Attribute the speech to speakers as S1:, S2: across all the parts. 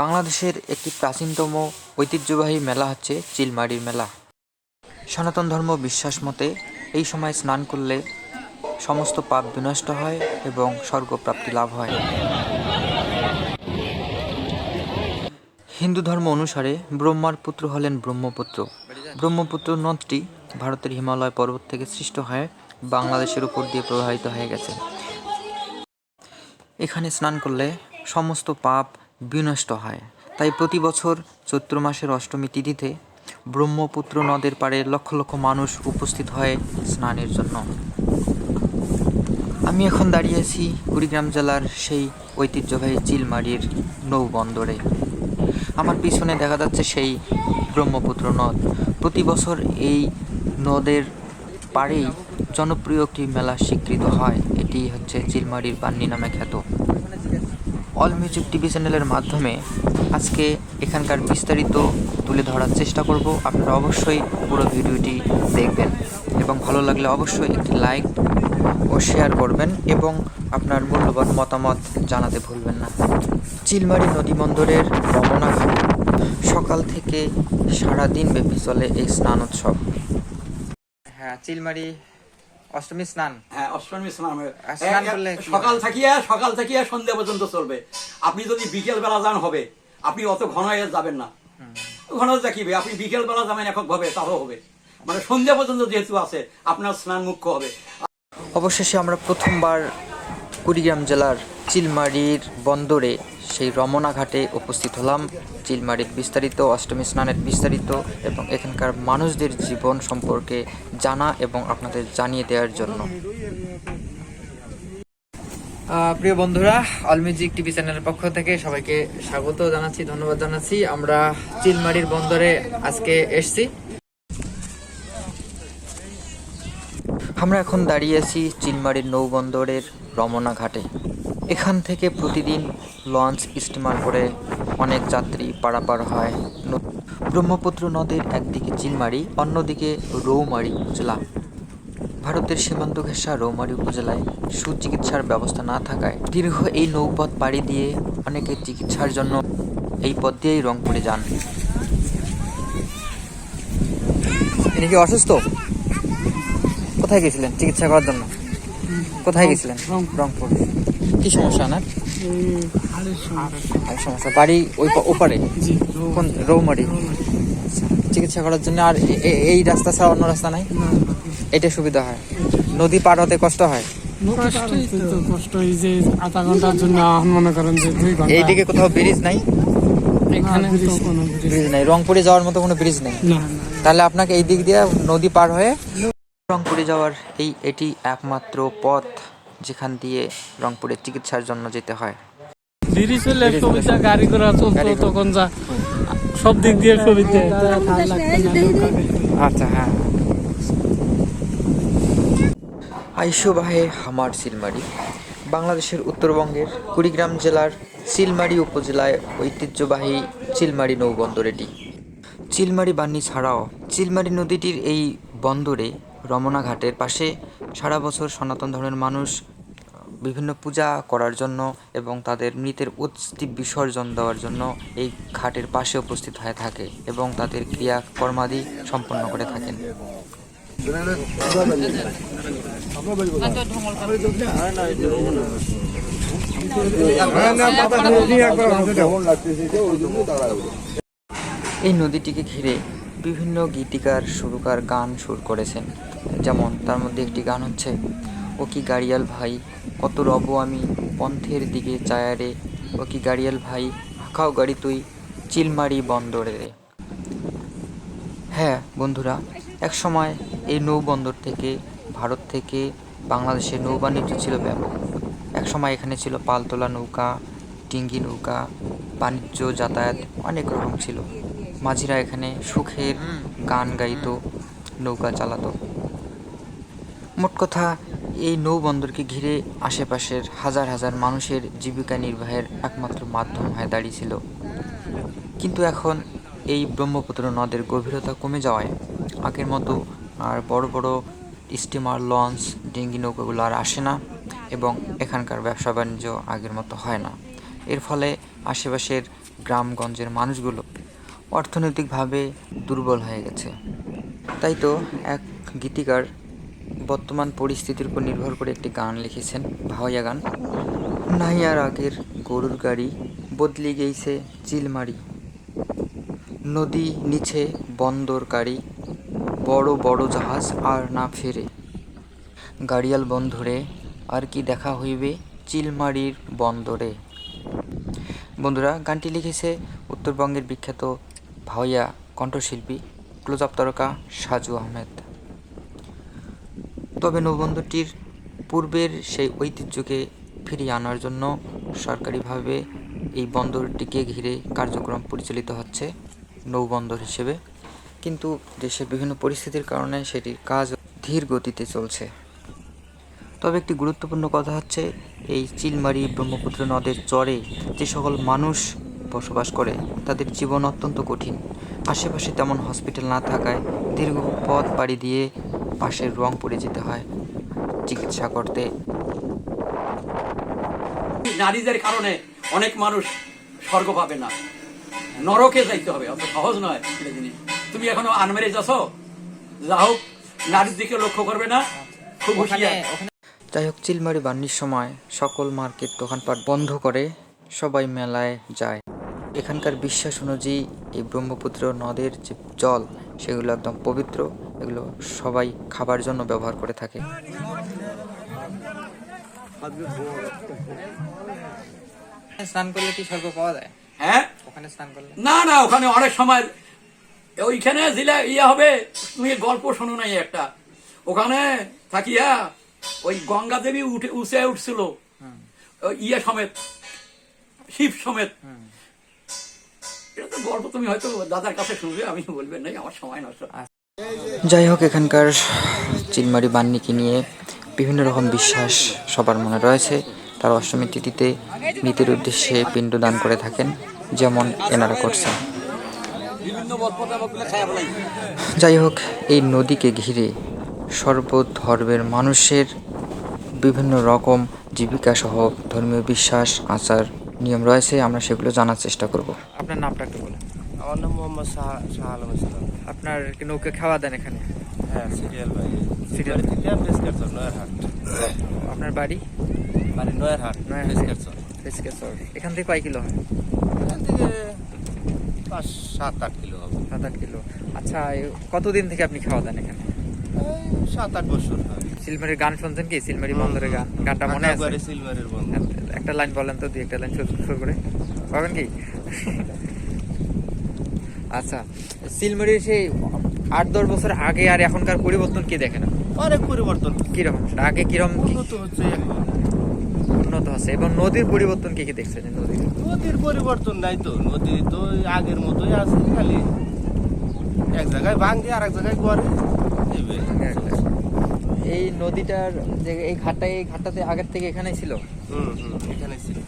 S1: বাংলাদেশের একটি প্রাচীনতম ঐতিহ্যবাহী মেলা হচ্ছে চিলমারির মেলা। সনাতন ধর্ম বিশ্বাস মতে এই সময় স্নান করলে সমস্ত পাপ বিনষ্ট হয় এবং স্বর্গপ্রাপ্তি লাভ হয়। হিন্দু ধর্ম অনুসারে ব্রহ্মার পুত্র হলেন ব্রহ্মপুত্র। ব্রহ্মপুত্র নদটি ভারতের হিমালয় পর্বত থেকে সৃষ্ট হয়ে বাংলাদেশের উপর দিয়ে প্রবাহিত হয়ে গেছে। এখানে স্নান করলে সমস্ত পাপ বিনষ্ট হয়। তাই প্রতি বছর চৈত্র মাসের অষ্টমী তিথিতে ব্রহ্মপুত্র নদের পাড়ে লক্ষ লক্ষ মানুষ উপস্থিত হয় স্নানের জন্য। আমি এখন দাঁড়িয়ে আছি কুড়িগ্রাম জেলার সেই ঐতিহ্যবাহী চিলমারির নৌবন্দরে। আমার পিছনে দেখা যাচ্ছে সেই ব্রহ্মপুত্র নদ। প্রতি বছর এই নদের পাড়েই জনপ্রিয় একটি মেলা স্বীকৃত হয়। এটি হচ্ছে চিলমারির বান্নি নামে খ্যাত। অল মিউজিক টিভি চ্যানেলের মাধ্যমে আজকে এখানকার বিস্তারিত তুলে ধরার চেষ্টা করব। আপনারা অবশ্যই পুরো ভিডিওটি দেখবেন এবং ভালো লাগলে অবশ্যই একটি লাইক ও শেয়ার করবেন এবং আপনার মূল্যবান মতামত জানাতে ভুলবেন না। চিলমারি নদী বন্দরের রমনা সকাল থেকে সারা দিন ব্যাপী চলে এই স্নান উৎসব হ্যাঁ চিলমারি অষ্টমী স্নান।
S2: হ্যাঁ অষ্টমী স্নান সকাল থাকিয়া সকাল থাকিয়া সন্ধ্যা পর্যন্ত চলবে। আপনি যদি বিকেল বেলা যান হবে। আপনি অত ঘন হয়ে যাবেন না। ঘন দেখিবে আপনি বিকেল বেলা যাবেন একক ভাবে তাও হবে। মানে সন্ধ্যা পর্যন্ত যেহেতু আছে আপনার স্নান মুখ্য হবে।
S1: অবশেষে আমরা প্রথমবার কুড়িগ্রাম জেলার চিলমারির বন্দরে সেই রমনা ঘাটে উপস্থিত হলাম। চিলমারির বিস্তারিত, অষ্টমী স্নানের বিস্তারিত এবং এখানকার মানুষদের জীবন সম্পর্কে জানা এবং আপনাদের জানিয়ে দেওয়ার জন্য। প্রিয় বন্ধুরা অল মিউজিক টিভি চ্যানেলের পক্ষ থেকে সবাইকে স্বাগত জানাচ্ছি, ধন্যবাদ জানাচ্ছি। আমরা চিলমারির বন্দরে আজকে এসছি। আমরা এখন দাঁড়িয়ে আছি চিলমারির নৌবন্দরের রমনা ঘাটে। এখান থেকে প্রতিদিন লঞ্চ স্টিমার করে অনেক যাত্রী পারাপার হয়। ব্রহ্মপুত্র নদের একদিকে চিলমারি অন্যদিকে রৌমারি উপজেলা। ভারতের সীমান্ত ঘেঁষা রৌমারি উপজেলায় সুচিকিৎসার ব্যবস্থা না থাকায় দীর্ঘ এই নৌপথ পাড়ি দিয়ে অনেকে চিকিৎসার জন্য এই পথ দিয়েই রংপুরে যান। ইনি কি অসুস্থ? কোথায় গেছিলেন চিকিৎসা করার জন্য? কোথায় গেছিলেন? রংপুর। কি সমস্যা না আর সমস্যা বাড়ি ওই ওপারে? কোন রৌমারি? আচ্ছা, চিকিৎসা করার জন্য আর এই রাস্তা ছাড়া অন্য রাস্তা নাই? এটা সুবিধা হয়। নদী পার হতে কষ্ট হয়?
S3: কষ্ট এই যে আধা ঘণ্টার জন্য মনে করেন যে দুই ঘণ্টা।
S1: এইদিকে কোথাও ব্রিজ নাই?
S3: এখানে ব্রিজ
S1: নাই। রংপুরে যাওয়ার মতো কোনো ব্রিজ নেই? তাহলে আপনাকে এই দিক দিয়ে নদী পার হয়ে রংপুরে যাওয়ার এই এটি একমাত্র পথ যেখান দিয়ে রংপুরে চিকিৎসার জন্য যেতে হয়।
S3: ব্রিজ সুবিধা গাড়ি ঘোড়া চলতো তখন যা সব দিক দিয়ে সুবিধা
S1: আচ্ছা হ্যাঁ। আইসোবাহে হামার সিলমারি। বাংলাদেশের উত্তরবঙ্গের কুড়িগ্রাম জেলার চিলমারি উপজেলায় ঐতিহ্যবাহী চিলমারি নৌবন্দর এটি। চিলমারি বান্নি ছাড়াও চিলমারি নদীটির এই বন্দরে রমনা ঘাটের পাশে সারা বছর সনাতন ধর্মের মানুষ বিভিন্ন পূজা করার জন্য এবং তাদের মৃতের অস্থি বিসর্জন দেওয়ার জন্য এই ঘাটের পাশে উপস্থিত হয়ে থাকে এবং তাদের ক্রিয়া কর্মাদি সম্পন্ন করে থাকেন। এই নদীটিকে ঘিরে বিভিন্ন গীতিকার, সুরকার গান সুর করেছেন। যেমন তার মধ্যে একটি গান হচ্ছে, ও কি গাড়িয়াল ভাই, কত রব আমি পন্থের দিকে চায়ারে ও কি গাড়িয়াল ভাই আঁকাও গাড়ি তুই চিলমারি বন্দরে রে। হ্যাঁ বন্ধুরা, এক সময় এই নৌবন্দর থেকে ভারত থেকে বাংলাদেশের নৌবাণিজ্য ছিল ব্যাপক। এক সময় এখানে ছিল পালতোলা নৌকা, ডিঙ্গি নৌকা, বাণিজ্য যাতায়াত অনেক রকম ছিল। মাঝিরা এখানে সুখের গান গাইত, নৌকা চালাতো। মোট কথা, এই নৌবন্দরকে ঘিরে আশেপাশের হাজার হাজার মানুষের জীবিকা নির্বাহের একমাত্র মাধ্যম হয়ে দাঁড়িয়েছিল। কিন্তু এখন এই ব্রহ্মপুত্র নদের গভীরতা কমে যাওয়ায় আগের মতো আর বড় বড় স্টিমার, লঞ্চ, ডেঙ্গি নৌকাগুলো আর আসে না এবং এখানকার ব্যবসা বাণিজ্য আগের মতো হয় না। এর ফলে আশেপাশের গ্রামগঞ্জের মানুষগুলো অর্থনৈতিকভাবে দুর্বল হয়ে গেছে। তাই তো এক গীতিকার বর্তমান পরিস্থিতির উপর নির্ভর করে একটি গান লিখেছেন ভাওয়াইয়া গান। নাহিয়ার আগের গরুর গাড়ি বদলি গেইছে চিলমারি। নদী নিচে বন্দর গাড়ি, বড় বড় জাহাজ আর না ফেরে। গাড়িয়াল বন্ধুরে, আর কি দেখা হইবে চিলমারির বন্দরে? বন্ধুরা, গানটি লিখেছে উত্তরবঙ্গের বিখ্যাত ভাওয়াইয়া কণ্ঠশিল্পী ক্লোজ আপ তারকা সাজু আহমেদ। তবে নৌবন্দরটির পূর্বের সেই ঐতিহ্যকে ফিরিয়ে আনার জন্য সরকারিভাবে এই বন্দরটিকে ঘিরে কার্যক্রম পরিচালিত হচ্ছে নৌবন্দর হিসেবে। কিন্তু দেশের বিভিন্ন পরিস্থিতির কারণে সেটির কাজ ধীর গতিতে চলছে। তবে একটি গুরুত্বপূর্ণ কথা হচ্ছে, এই চিলমারি ব্রহ্মপুত্র নদের চরে যে সকল মানুষ বসবাস করে তাদের জীবন অত্যন্ত কঠিন। আশেপাশে তেমন হসপিটাল না থাকায় দীর্ঘ পথ পাড়ি দিয়ে পাশের রংপুরে যেতে হয় চিকিৎসা করতে।
S2: নারীদের কারণে অনেক মানুষ স্বর্গ পাবে না। নরকে যাইতে হবে অত সহজ নয় জিনিস। তুমি এখনও আনমেরেজ আছো? যা হোক নারীর দিকে লক্ষ্য করবে না? খুব হুঁশিয়ার।
S1: যাই হোক চিলমারি বান্নির সময় সকল মার্কেট দোকানপাট বন্ধ করে সবাই মেলায় যায়। এখানকার বিশ্বাস অনুযায়ী এই ব্রহ্মপুত্র নদের যে জল সেগুলো একদম পবিত্র এগুলো সবাই খাবার জন্য ব্যবহার করে থাকে। স্নান করলে কি স্বর্গ পাওয়া যায়?
S2: হ্যাঁ?
S1: ওখানে স্নান করলে?
S2: না না ওখানে অনেক সময় ওইখানে দিলে ইয়ে হবে তুমি গল্প শোনো নাই একটা। ওখানে থাকিয়া ওই গঙ্গা দেবী উঠে উঠে উঠছিল। ওই ইয়ে সমেত শিব সমেত। গল্প তুমি হয়তো দাদার কাছে শুনবে, আমি বলবেন নাই, আমার সময় নষ্ট।
S1: যাই হোক, এখানকার চিলমারি বান্নিকে নিয়ে বিভিন্ন রকম বিশ্বাস সবার মনে রয়েছে। তারা অষ্টমী তিথিতে মৃতের উদ্দেশ্যে পিণ্ড দান করে থাকেন, যেমন এনারা করছেন। যাই হোক, এই নদীকে ঘিরে সর্বধর্মের মানুষের বিভিন্ন রকম জীবিকা সহ ধর্মীয় বিশ্বাস, আচার, নিয়ম রয়েছে। আমরা সেগুলো জানার চেষ্টা করব। আপনার নামটা একটু বলেন।
S4: আমার নাম মোহাম্মদ শাহ শাহ আলম ইসলাম।
S1: আপনার নৌকে খাওয়া দেন এখানে?
S4: হ্যাঁ সিরিয়াল ভাই? সিরিয়াল। থেকে প্রেসক্রিপশন নয়ারহাট।
S1: আপনার বাড়ি?
S4: মানে নয়ারহাট
S1: নয়ারহাট।
S4: প্রেসক্রিপশন
S1: রেসকেশ্বর এখান থেকে কয় কিলো হয়?
S4: এখান থেকে পাঁচ সাত আট কিলো হবে।
S1: সাত আট কিলো। আচ্ছা কতদিন থেকে আপনি খাওয়া দেন এখানে?
S4: সাত আট বছর
S1: সিলমারির গান শুনছেন কি? সিলমারি বন্দরের গান। গানটা মনে আছে?
S4: সিলভারের
S1: একটা লাইন বলেন তো দুই একটা লাইন শুরু করে। পাবেন কি? আচ্ছা সিলমারির সেই আট দশ বছর আগে আর এখনকার পরিবর্তন কি দেখেন আপনি?
S4: অনেক পরিবর্তন।
S1: কীরকম? আগে কীরকম
S4: উন্নত হচ্ছে
S1: উন্নত হচ্ছে এবং নদীর পরিবর্তন কি কি দেখছেন এই নদীর?
S4: নদীর পরিবর্তন নাই তো। নদী তো আগের মতোই আছে খালি। এক জায়গায় ভাঙে আর এক জায়গায়। করে
S1: এই নদীটার যে এই ঘাটটা এই ঘাটটাতে আগের থেকে এখানেই ছিল?
S4: হুম হুম এখানে ছিল।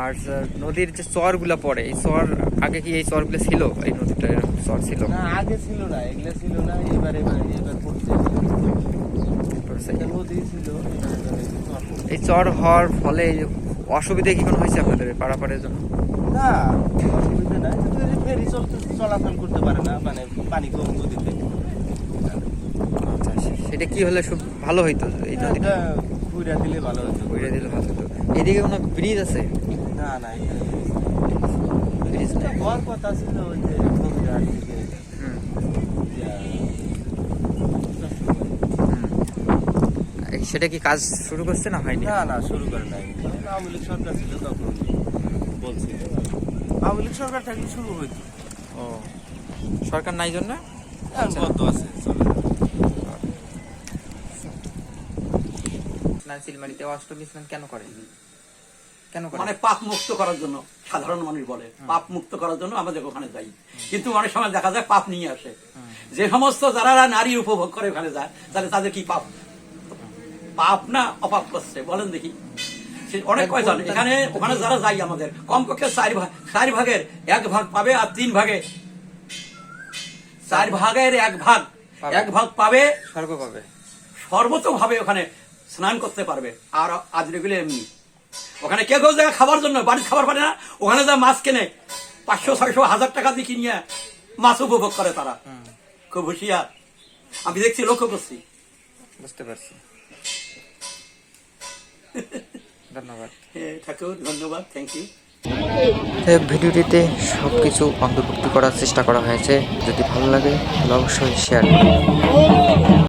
S1: আর নদীর যে চরগুলা পড়ে এই চর আগে কি এই চরগুলো ছিল? এই নদীটা এরকম চর ছিল?
S4: না আগে ছিল না এগুলো ছিল না এবার এবার এবার পড়ছে। নদী ছিল এই চর
S1: হওয়ার ফলে অসুবিধা কি কোনো হয়েছে আপনাদের পারাপারের জন্য?
S4: না অসুবিধা নাই কিন্তু ফেরি চলতে চলাচল করতে পারে না মানে পানি কম নদীতে
S1: আচ্ছা সেটা কি হলে খুব ভালো হইতো এই নদীটা?
S4: ঘুরে দিলে ভালো হতো
S1: বইটা দিলে ভালো হতো এদিকে কোনো ব্রিজ আছে?
S4: না না এখানে হওয়ার কথা ছিল ওই যে
S1: সেটা কি কাজ শুরু করছে না হয়নি?
S4: না না শুরু করে নাই। আওয়ামী লীগ সরকার ছিল তখন বলছিল। আওয়ামী লীগ সরকার থাকলে শুরু হইতো।
S1: ও সরকার নাই জন্য?
S4: এখন কত আছে চলে
S1: সিলমারিতে অষ্টমী স্নান কেন করে
S2: মানে পাপ মুক্ত করার জন্য সাধারণ মানুষ বলে পাপ মুক্ত করার জন্য আমাদের ওখানে যাই। কিন্তু অনেক সময় দেখা যায় পাপ নিয়ে আসে। যে সমস্ত যারা নারী উপভোগ করে ওখানে যায় তাহলে তাদের কি পাপ? পাপ না অপাপ করছে বলেন দেখি। অনেক কয়জন? এখানে ওখানে যারা যাই আমাদের কমপক্ষে চার ভাগ চার ভাগের এক ভাগ পাবে আর তিন ভাগে। চার ভাগের এক ভাগ এক ভাগ পাবে
S1: স্বর্গ পাবে।
S2: সর্বোচ্চভাবে ওখানে স্নান করতে পারবে। আর আজ রেগুলো এমনি। ওখানে কেউ কেউ জায়গায় খাবার জন্য বাড়ির খাবার পারে না। ওখানে যা মাছ কেনে পাঁচশো ছয়শো হাজার টাকা দিয়ে কিনিয়ে মাছ উপভোগ করে তারা। খুব হুঁশিয়ার। আমি দেখছি লক্ষ্য করছি।
S1: বুঝতে পারছি। ধন্যবাদ।
S2: হ্যাঁ, ঠাকুর ধন্যবাদ থ্যাংক ইউ
S1: ভিডিওটিতে সব কিছু অন্তর্ভুক্তি করার চেষ্টা করা হয়েছে। যদি ভালো লাগে তাহলে অবশ্যই শেয়ার করুন।